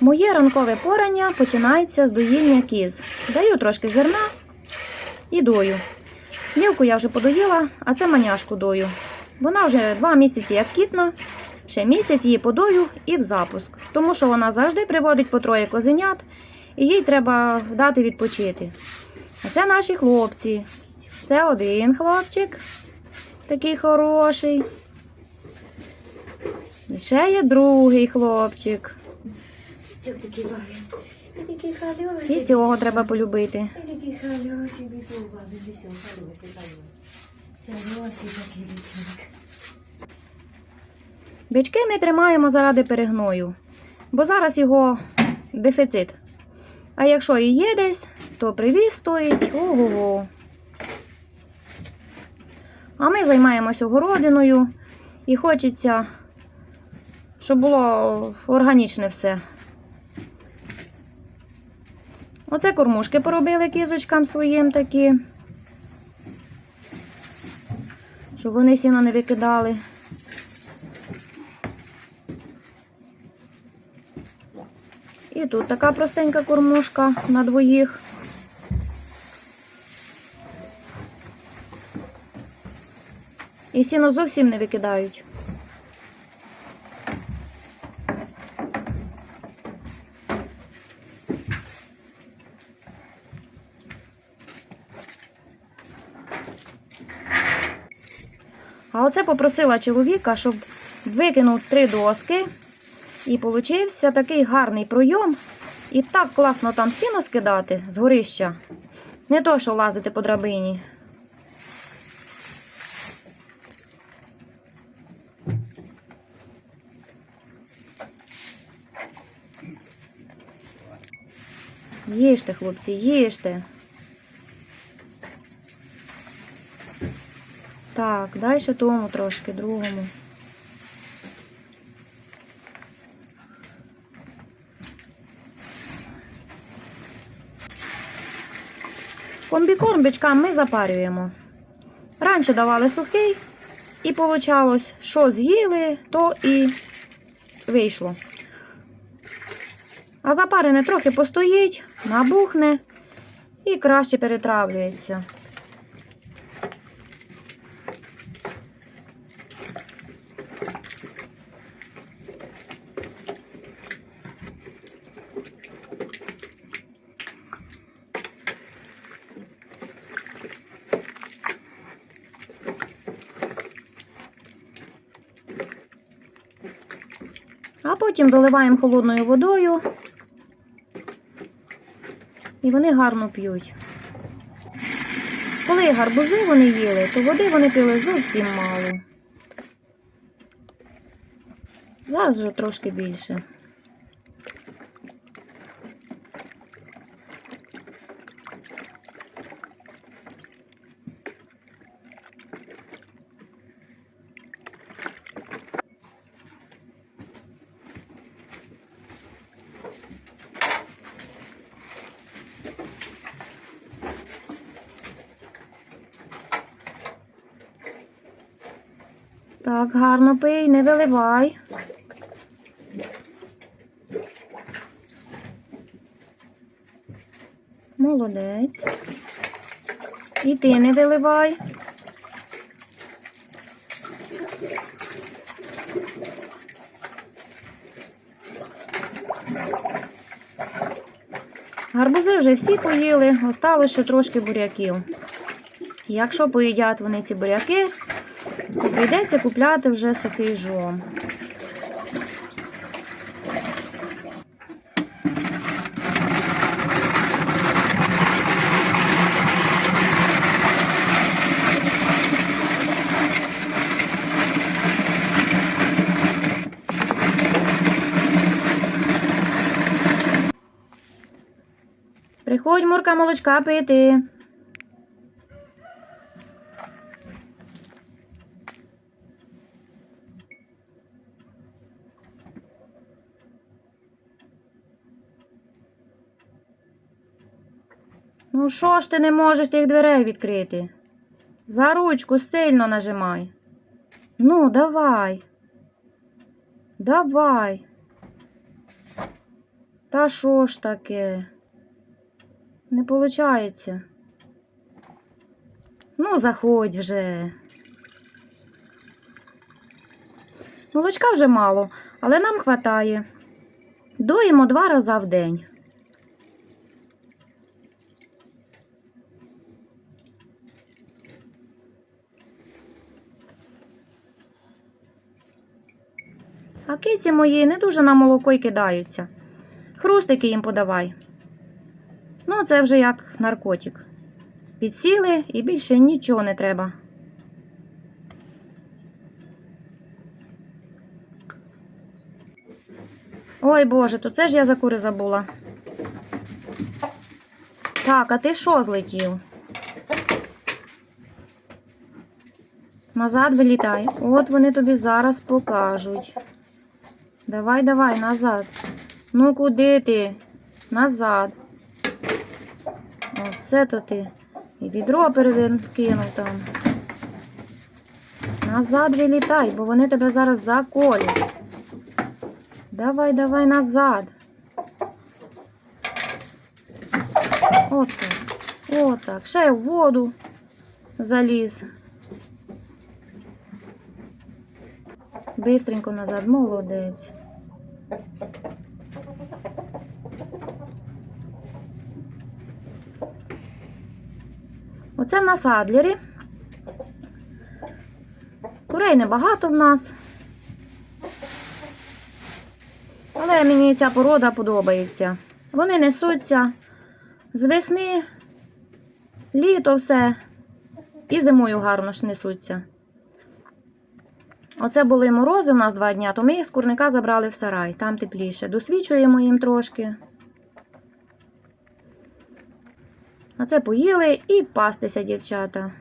Моє ранкове порання починається з доїння кіз. Даю трошки зерна і дою. Мілку я вже подоїла, а це маняшку дою. Вона вже два місяці як кітна, ще місяць її подою і в запуск. Тому що вона завжди приводить по троє козенят, і їй треба дати відпочити. А це наші хлопці. Це один хлопчик, такий хороший. І ще є другий хлопчик. Такий. І такий хороший. І цього треба полюбити. І такий хороший, бісов бабин, бісов, хороший, хороший. Хороший такий лічник. Бички ми тримаємо заради перегною, бо зараз його дефіцит. А якщо і є десь, то привіз стоїть ого-го. А ми займаємося огородиною і хочеться, щоб було органічне все. Оце кормушки поробили кізочкам своїм такі, щоб вони сіно не викидали. І тут така простенька кормушка на двоїх. І сіно зовсім не викидають. А оце попросила чоловіка, щоб викинув три доски і получився такий гарний пройом. І так класно там сіно скидати з горища. Не то, що лазити по драбині. Їжте, хлопці, їжте. Так, дай ще тому трошки, другому. Комбікорм бичкам ми запарюємо. Раніше давали сухий, і получалось, що з'їли, то і вийшло. А запарене трохи постоїть, набухне і краще перетравлюється. А потім доливаємо холодною водою. І вони гарно п'ють. Коли гарбузи вони їли, то води вони пили зовсім мало. Зараз вже трошки більше. Так, гарно пий, не виливай. Молодець. І ти не виливай. Гарбузи вже всі поїли, осталось ще трошки буряків. Якщо поїдять вони ці буряки, то прийдеться купляти вже сухий жом. Приходь, Мурка, молочка пити. Ну що ж ти не можеш тих дверей відкрити? За ручку сильно нажимай. Ну, давай. Давай. Та що ж таке? Не виходить. Ну, заходь вже. Молочка вже мало, але нам хватає. Доїмо два рази в день. А киці мої не дуже на молоко й кидаються. Хрустики їм подавай. Це вже як наркотик. Підсіли і більше нічого не треба. Ой Боже, то це ж я за кури забула. Так, а ти що злетів? Назад вилітай. От вони тобі зараз покажуть. Давай, давай, назад. Ну куди ти? Назад. Оце то ти. І відро перекинув там. Назад вилітай, бо вони тебе зараз заколять. Давай, давай назад. От так. От так. Ще в воду заліз. Бистренько назад, молодець. Оце в нас адлери. Курей небагато в нас. Але мені ця порода подобається. Вони несуться з весни, літо все. І зимою гарно ж несуться. Оце були морози у нас два дні, то ми їх з курника забрали в сарай, там тепліше. Досвічуємо їм трошки. А це поїли і пастися, дівчата.